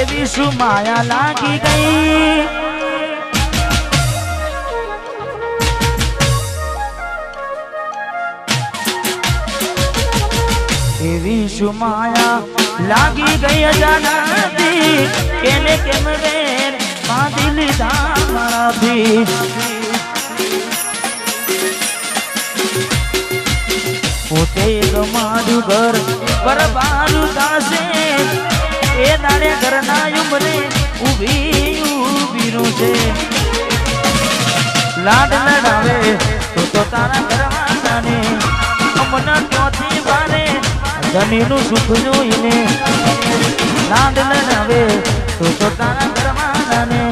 એવી શું માયા લાગી ગઈ. એવી શું માયા લાગી ગઈ અજાનાથી. કેને કેમ રે બાંધી લીધા મારાથી. પોતે તમારું ઘર બરબારું થાશે એ દાડે ઘરના ઉમરે ઊભી ઊભી છે. લાડ લડાવે તો તો તારા ઘરવાળાને અમન ક્યોથી વારે? ધનીનું સુખ જોઈને. લાડ લડાવે તો તો તારા ઘરવાળાને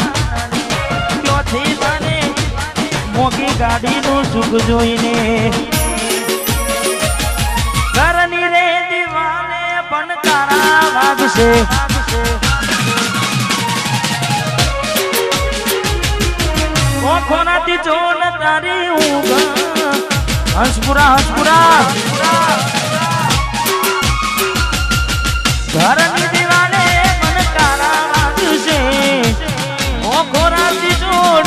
ક્યોથી વારે? મોગી ગાડીનું સુખ જોઈને. તારા વાગશે ઓખોનાથી જોન તારી ઊંઘ. હંસપુરા હંસપુરા ઘરની દીવાને મને તારા વાગશે ઓખોનાથી જોન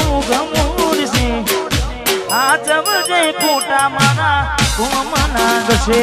ઊંઘ મૂડશે આ જવજે ખોટા મારા કોમના ગશે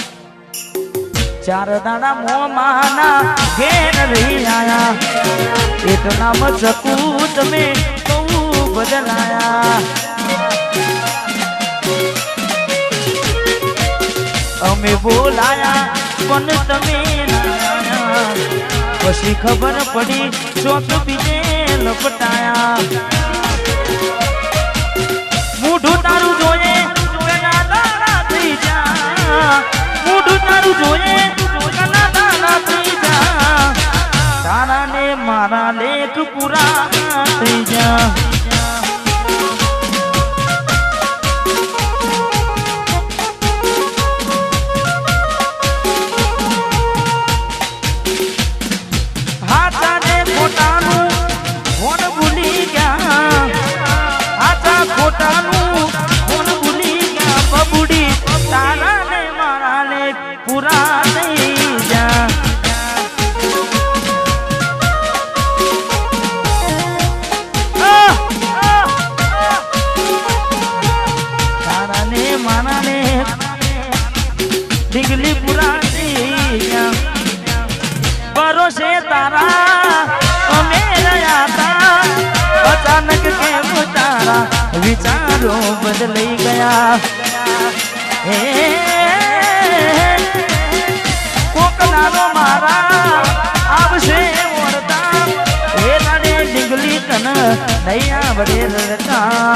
ચાર દાડા મોમાના ઘેર રહી આયા. એટલા મચકું તમે બહુ બદલાયા. અમે બોલાયા, પણ તમે પછી ખબર પડી, ચોક બીજે લપટાયા. મોઢું તારું જોઈએ મોઢું તારું જોઈએ લેખ વિચારો બદલાઈ ગયા. હે કોકલાનો મારા આવશે મોરતા હે લાડે ડીંગલી તન નહીં આવડે રડતા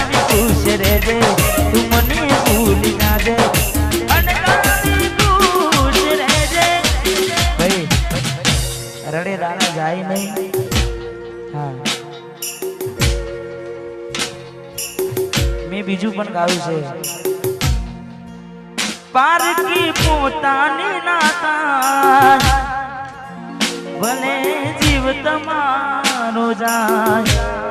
ખુશ રહેજે તું મને ભૂલી નાજે દે. રડે દાણા જાય નહીં. મેં બીજું પણ ગાયું છે. પારકી પોતાની નાતા ભલે જીવ તમારો જાય.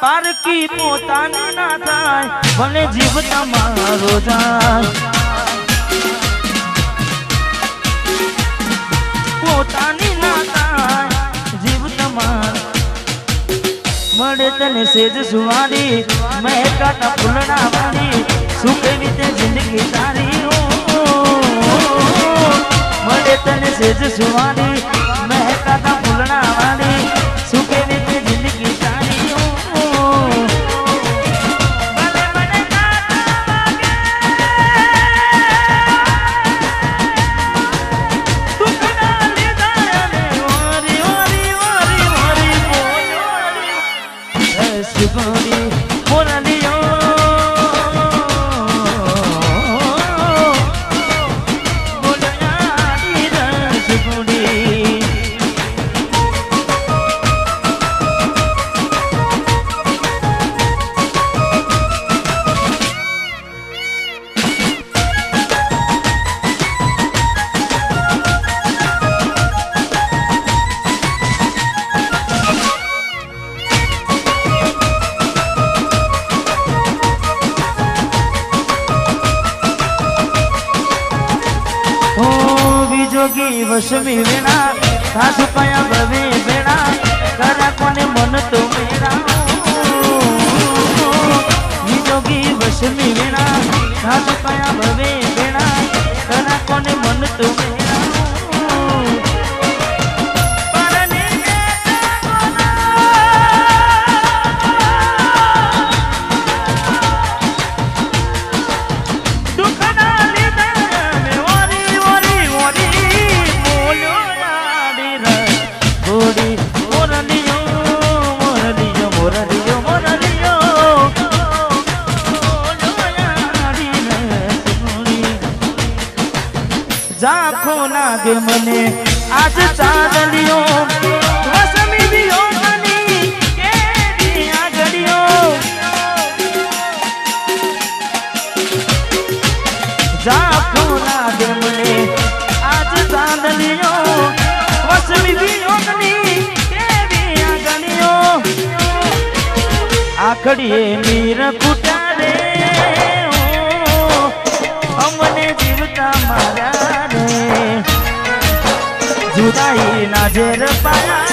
પારકી પોતાની ના થાય ભલે જીવ તમારો જાય. પોતાની મળે તને સેજ સુવારી મહેકાતા ફૂલડા વાળી શું કેવી જિંદગી તારી. મળે તને સેજ સુવારી વસમી વેણા સાસુ કયા ભવે વેણા કરા કોને મન તો મેરા વિજોગી વસમી વેણા સાસુ કયા ભવે ઝાંખો લાગે મને. આજ ચાંદલીઓ વસમી વિયોગની કેવી આગળીઓ. ઝાંખો લાગે મને. આજ ચાંદલીઓ આખડીએ મીર કુટારે જુદાઈ ના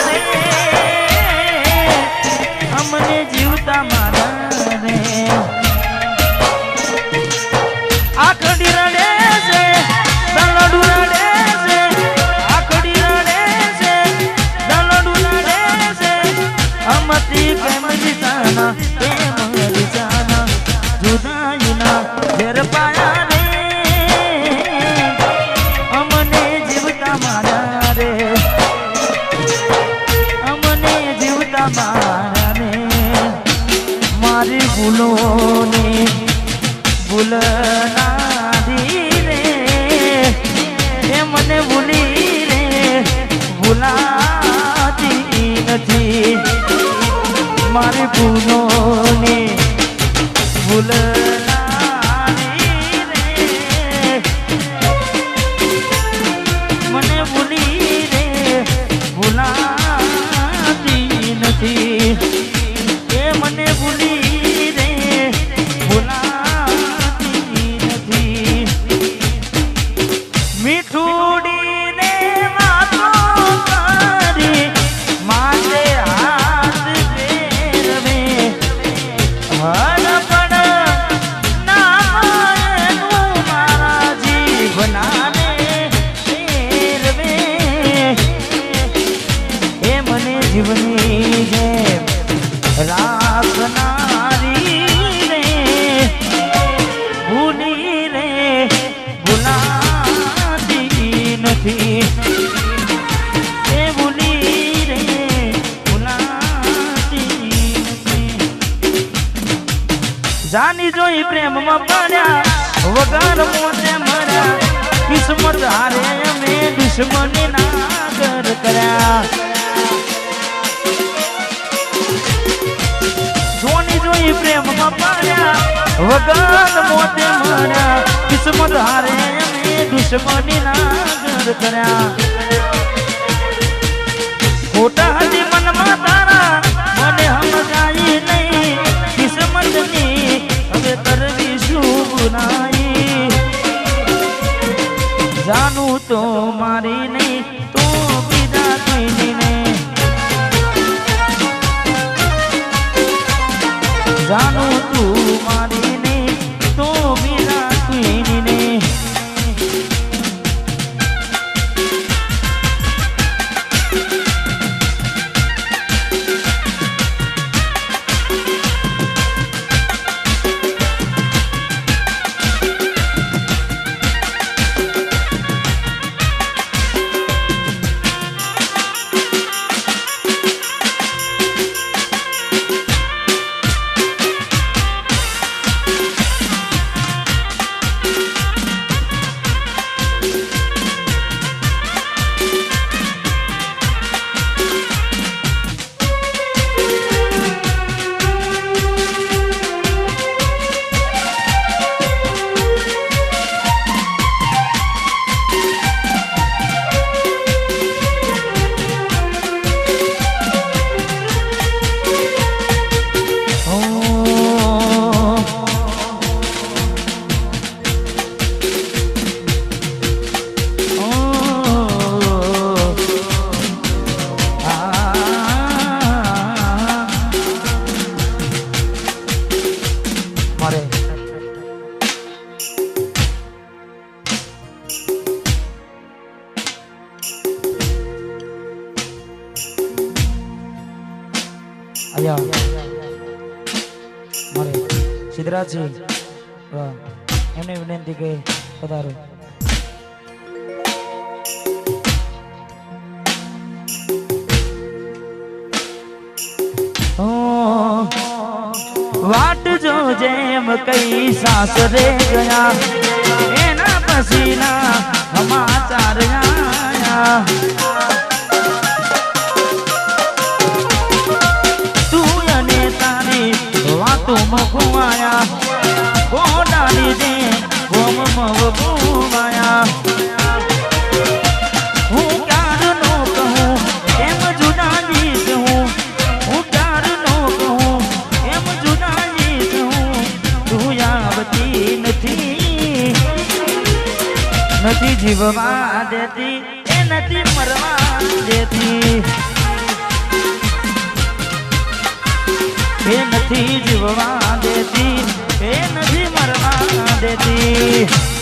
મારી ભૂલોને રે. મને ભૂલી રે, ભૂલાતી નથી. એ મને ભૂલી રે, ભૂલાતી નથી. મીઠુડીને જોઈ પ્રેમમાં પડ્યા વગર મોતે મર્યા કિસ્મત હારે અમે દુશ્મની નાગર કર્યા જોની જોઈ પ્રેમમાં પડ્યા વગર મોતે મર્યા કિસ્મત હારે અમે દુશ્મની નાગર કર્યા ખોટા હતી મનમાં તારા મને સમજાય નહીં કિસ્મતની હવે કરવી શું ગુનાઈ જાનું તો મારી સિદ્ધરાજજી એમની વિનંતી કે પધારો વાટ જો જેમ કઈ સાસરે ગયા, એના પછીના સમાચાર આયા તું અને તારી વાતો મગવાયા ગોડાની દે ગોમ મગવાયા હું ક્યારનો કહું એમ જુદા જીત હું હું ક્યારનો કહું એમ જુદા જીત હું તું આવતી નથી નથી જીવવા દેતી એ નથી મરવા દેતી એ નથી જીવવા દેતી એ નથી મરવા દેતી